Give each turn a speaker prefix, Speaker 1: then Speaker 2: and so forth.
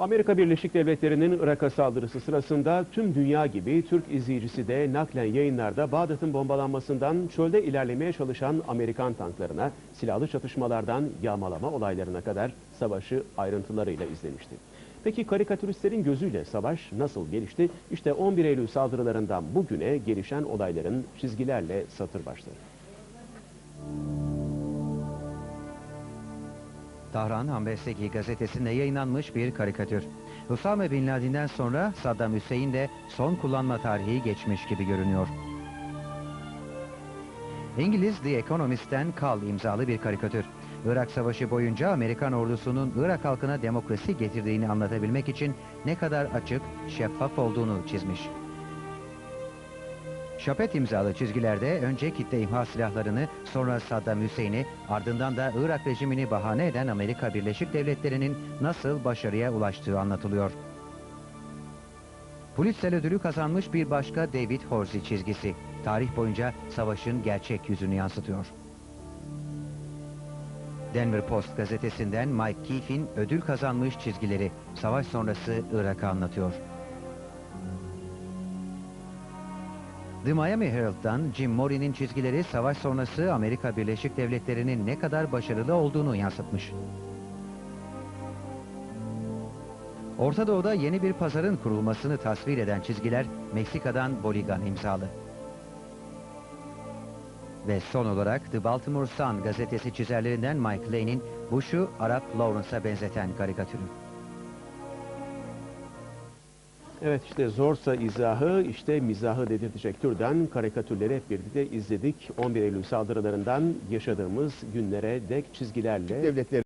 Speaker 1: Amerika Birleşik Devletleri'nin Irak'a saldırısı sırasında tüm dünya gibi Türk izleyicisi de naklen yayınlarda Bağdat'ın bombalanmasından çölde ilerlemeye çalışan Amerikan tanklarına, silahlı çatışmalardan yağmalama olaylarına kadar savaşı ayrıntılarıyla izlemişti. Peki karikatüristlerin gözüyle savaş nasıl gelişti? İşte 11 Eylül saldırılarından bugüne gelişen olayların çizgilerle satır başları.
Speaker 2: Tahran Hambesteki gazetesinde yayınlanmış bir karikatür. Usame Bin Laden'den sonra Saddam Hüseyin de son kullanma tarihi geçmiş gibi görünüyor. İngiliz The Economist'ten Kal imzalı bir karikatür. Irak Savaşı boyunca Amerikan ordusunun Irak halkına demokrasi getirdiğini anlatabilmek için ne kadar açık, şeffaf olduğunu çizmiş. Şapet imzalı çizgilerde önce kitle imha silahlarını, sonra Saddam Hüseyin'i, ardından da Irak rejimini bahane eden Amerika Birleşik Devletleri'nin nasıl başarıya ulaştığı anlatılıyor. Pulitzer ödülü kazanmış bir başka David Horsey çizgisi. Tarih boyunca savaşın gerçek yüzünü yansıtıyor. Denver Post gazetesinden Mike Keefe'in ödül kazanmış çizgileri savaş sonrası Irak'ı anlatıyor. The Miami Herald'dan Jim Mori'nin çizgileri savaş sonrası Amerika Birleşik Devletleri'nin ne kadar başarılı olduğunu yansıtmış. Orta Doğu'da yeni bir pazarın kurulmasını tasvir eden çizgiler Meksika'dan Boligan imzalı. Ve son olarak The Baltimore Sun gazetesi çizerlerinden Mike Lane'in Bush'u Arap Lawrence'a benzeten karikatürü.
Speaker 1: Evet işte zorsa izahı, işte mizahı dedirtecek türden karikatürleri hep birlikte izledik. 11 Eylül saldırılarından yaşadığımız günlere dek çizgilerle
Speaker 3: devletleri